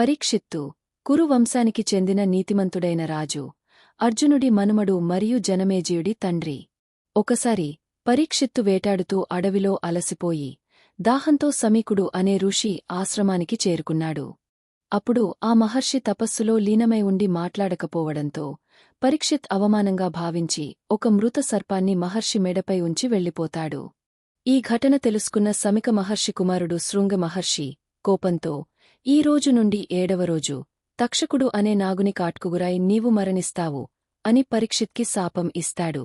పరీక్షిత్తు కురువంశానికి చెందిన నీతిమంతుడైన రాజు. అర్జునుడి మనుమడు మరియు జనమేజయుడి తండ్రి. ఒకసారి పరీక్షిత్తు వేటాడుతూ అడవిలో అలసిపోయి దాహంతో సమీకుడు అనే ఋషి ఆశ్రమానికి చేరుకున్నాడు. అప్పుడు ఆ మహర్షి తపస్సులో లీనమై ఉండి మాట్లాడకపోవడంతో పరీక్షిత్ అవమానంగా భావించి ఒక మృత సర్పాన్ని మహర్షి మెడపై ఉంచి వెళ్ళిపోతాడు. ఈ ఘటన తెలుసుకున్న సమిక మహర్షి కుమారుడు శృంగ మహర్షి కోపంతో ఈ రోజు నుండి ఏడవ రోజు తక్షకుడు అనే నాగుని కాట్కుగురాయి నీవు మరణిస్తావు అని పరీక్షిత్కి శాపం ఇస్తాడు.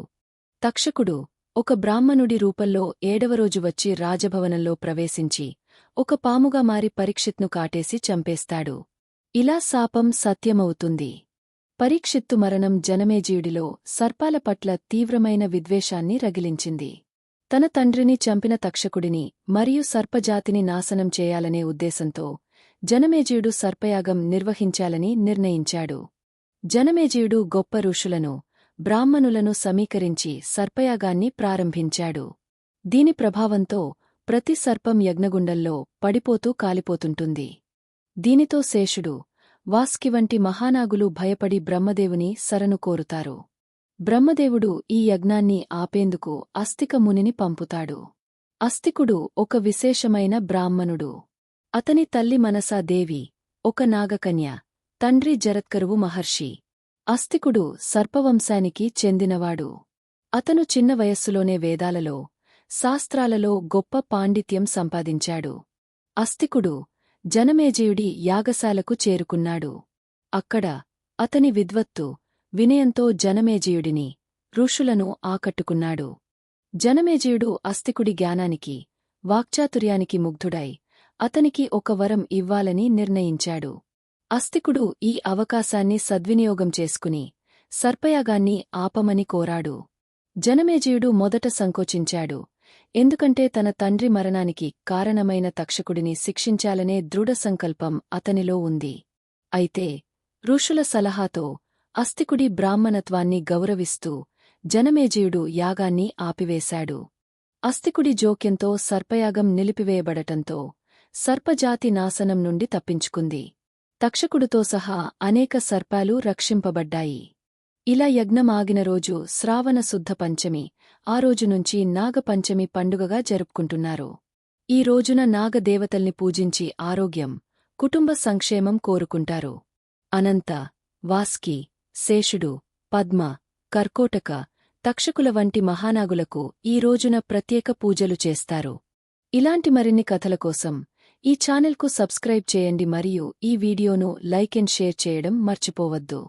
తక్షకుడు ఒక బ్రాహ్మణుడి రూపంలో ఏడవరోజు వచ్చి రాజభవనంలో ప్రవేశించి ఒక పాముగా మారి పరీక్షిత్ను కాటేసి చంపేస్తాడు. ఇలా శాపం సత్యమవుతుంది. పరీక్షిత్తు మరణం జనమేజీయుడిలో సర్పాల పట్ల తీవ్రమైన విద్వేషాన్ని రగిలించింది. తన తండ్రిని చంపిన తక్షకుడిని మరియు సర్పజాతిని నాశనం చేయాలనే ఉద్దేశంతో జనమేజీయుడు సర్పయాగం నిర్వహించాలని నిర్ణయించాడు. జనమేజీయుడు గొప్ప ఋషులను బ్రాహ్మణులను సమీకరించి సర్పయాగాన్ని ప్రారంభించాడు. దీని ప్రభావంతో ప్రతి సర్పం యజ్ఞగుండంలో పడిపోతూ కాలిపోతుంటుంది. దీనితో శేషుడు వాస్కి వంటి మహానాగులు భయపడి బ్రహ్మదేవుని శరణు కోరుతారు. బ్రహ్మదేవుడు ఈ యజ్ఞాన్ని ఆపేందుకు అస్తికమునిని పంపుతాడు. అస్తికుడు ఒక విశేషమైన బ్రాహ్మణుడు. అతని తల్లి మనసాదేవి ఒక నాగకన్య తండ్రి జరత్కరువు మహర్షి. అస్తికుడు సర్పవంశానికి చెందినవాడు. అతను చిన్న వయస్సులోనే వేదాలలో శాస్త్రాలలో గొప్ప పాండిత్యం సంపాదించాడు. అస్తికుడు జనమేజయుడి యాగశాలకు చేరుకున్నాడు. అక్కడ అతని విద్వత్తు వినయంతో జనమేజయుడిని ఋషులను ఆకట్టుకున్నాడు. జనమేజయుడు అస్తికుడి జ్ఞానానికి వాక్చాతుర్యానికి ముగ్ధుడై అతనికి ఒక వరం ఇవ్వాలని నిర్ణయించాడు. అస్తికుడు ఈ అవకాశాన్ని సద్వినియోగం చేసుకుని సర్పయాగాన్ని ఆపమని కోరాడు. జనమేజయుడు మొదట సంకోచించాడు ఎందుకంటే తన తండ్రి మరణానికి కారణమైన తక్షకుడిని శిక్షించాలనే దృఢ సంకల్పం అతనిలో ఉంది. అయితే ఋషుల సలహాతో అస్తికుడి బ్రాహ్మణత్వాన్ని గౌరవిస్తూ జనమేజయుడు యాగాన్ని ఆపివేశాడు. అస్తికుడి జోక్యంతో సర్పయాగం నిలిపివేయబడటంతో సర్పజాతి నాశనం నుండి తప్పించుకుంది. తక్షకుడుతో సహా అనేక సర్పాలు రక్షింపబడ్డాయి. ఇలా యజ్ఞమాగిన రోజు శ్రావణ శుద్ధ పంచమి ఆ రోజు నుంచి నాగపంచమి పండుగగా జరుపుకుంటున్నారు. ఈ రోజున నాగదేవతల్ని పూజించి ఆరోగ్యం కుటుంబ సంక్షేమం కోరుకుంటారు. అనంత వాస్కి శేషుడు పద్మ కర్కోటక తక్షకుల వంటి మహానాగులకు ఈ రోజున ప్రత్యేక పూజలు చేస్తారు. ఇలాంటి మరిన్ని కథల కోసం ఈ ఛానెల్కు సబ్స్క్రైబ్ చేయండి మరియు ఈ వీడియోను లైక్ అండ్ షేర్ చేయడం మర్చిపోవద్దు.